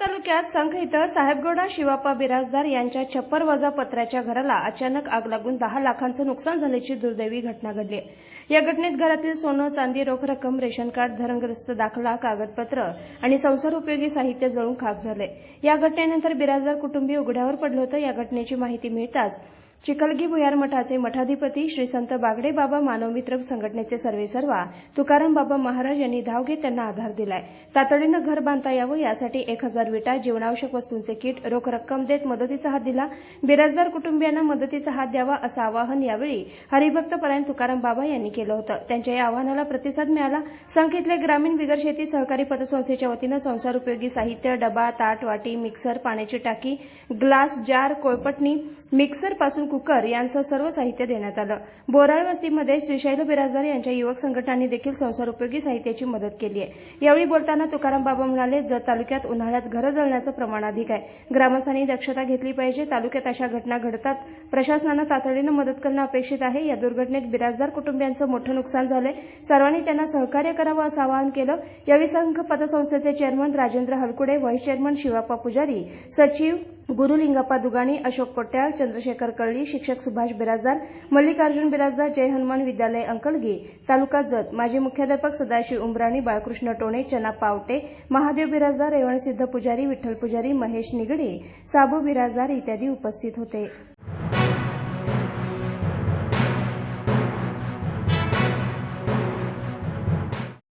तालुक्यात संख इथं साहेबगौडा शिवाप्पा बिराजदार यांच्या छप्पर वजा पत्र्याच्या घराला अचानक आग लागून दहा लाखांचं नुकसान झाल्याची दुर्दैवी घटना घडली. या घटनेत घरातील सोनं चांदी रोख रक्कम रेशन कार्ड धरणग्रस्त दाखला कागदपत्र आणि संसार उपयोगी साहित्य जळून खाक झाले. या घटनेनंतर बिराजदार कुटुंबीय उघड्यावर पडलं होतं. या घटनेची माहिती मिळताच चिखलगी भुयार मठाचे मठाधिपती श्री संत बागडे बाबा मानवमित्र संघटनेचे सर्वेसर्वा तुकाराम बाबा महाराज यांनी धाव घेत त्यांना आधार दिलाय. तातडीनं घर बांधता यावं यासाठी एक हजार विटा जीवनावश्यक वस्तूंचे किट रोख रक्कम देत मदतीचा हात दिला. बिराजदार कुटुंबियांना मदतीचा हात द्यावा असं आवाहन यावेळी हरिभक्त परायण तुकाराम बाबा यांनी केलं होतं. त्यांच्या या आवाहनाला प्रतिसाद मिळाला. संघ इथले ग्रामीण बिगर शेती सहकारी पतसंस्थेच्या वतीनं संसार उपयोगी साहित्य डबा ताट वाटी मिक्सर पाण्याची टाकी ग्लास जार कोळपटणी मिक्सरपासून कुकर यांचं सर्व साहित्य देण्यात आलं. बोराळ वस्तीमध्ये श्रीशैल बिराजदार यांच्या युवक संघटनांनी देखील संसार उपयोगी साहित्याची मदत केली आहे. यावेळी बोलताना तुकाराम बाबा म्हणाले जत तालुक्यात उन्हाळ्यात घरं जळण्याचं प्रमाण अधिक आहे. ग्रामस्थांनी दक्षता घेतली पाहिजे. तालुक्यात अशा घटना घडतात. प्रशासनानं तातडीनं मदत करणं अपेक्षित आहे. या दुर्घटनेत बिराजदार कुटुंबियांचं मोठं नुकसान झालंय. सर्वांनी त्यांना सहकार्य करावं असं आवाहन केलं. यावेळी संघ पतसंस्थेचे chairman Rajendra Halkude vice chairman Shivappa Pujari सचिव गुरुलिंगप्पा दुगाणी अशोक कोट्याल चंद्रशेखर कळली शिक्षक सुभाष बिराजदार मल्लिकार्जुन बिराजदार जय हनुमान विद्यालय अंकलगी तालुका जत माजी मुख्याध्यापक सदाशिव उंबराणी बाळकृष्ण टोणे चना पावटे महादेव बिराजदार रेवणसिद्ध पुजारी विठ्ठल पुजारी महेश निगडे साबू बिराजदार इत्यादी उपस्थित होते.